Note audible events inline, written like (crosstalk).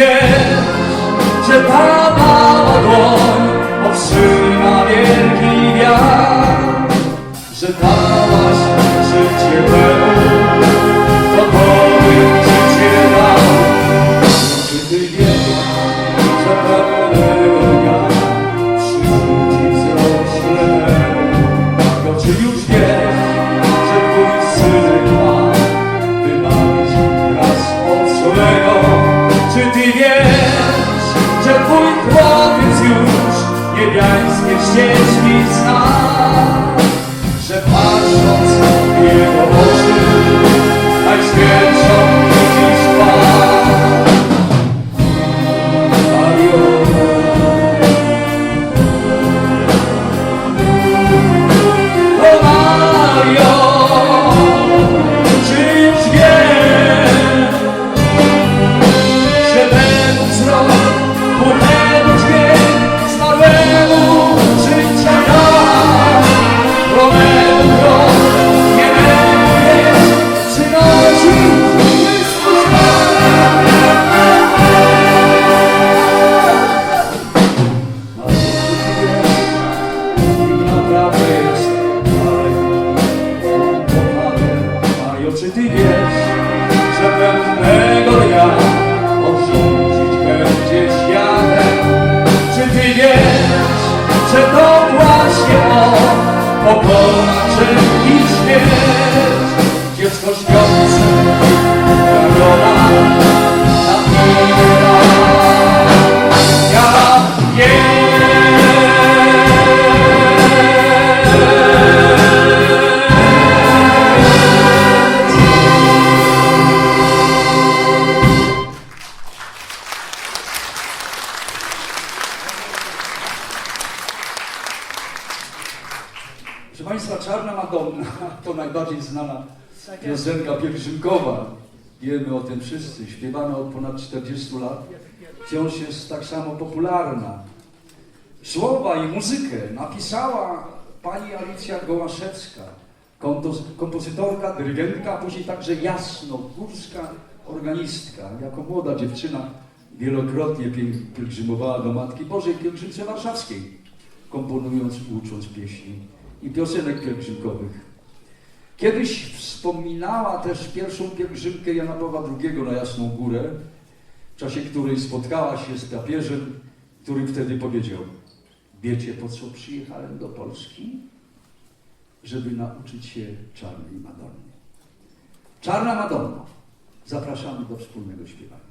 위에 제파 바라던 없으나 일 기량 słowiańskie ścieżki zna, pokona wszelki śmierć? Dziecko śpiące, Karola, Proszę Państwa, Czarna Madonna (laughs) to najbardziej znana piosenka pielgrzymkowa. Wiemy o tym wszyscy. Śpiewana od ponad 40 lat. Wciąż jest tak samo popularna. Słowa i muzykę napisała pani Alicja Gołaszewska, kompoz- kompozytorka, dyrygentka, później także jasnogórska organistka. Jako młoda dziewczyna wielokrotnie piel- pielgrzymowała do Matki Bożej pielgrzymce warszawskiej, komponując i ucząc pieśni i piosenek pielgrzymkowych. Kiedyś wspominała też pierwszą pielgrzymkę Jana Pawła II na Jasną Górę, w czasie której spotkała się z papieżem, który wtedy powiedział: Wiecie po co przyjechałem do Polski? Żeby nauczyć się czarnej Madonny. Czarna Madonna. Zapraszamy do wspólnego śpiewania.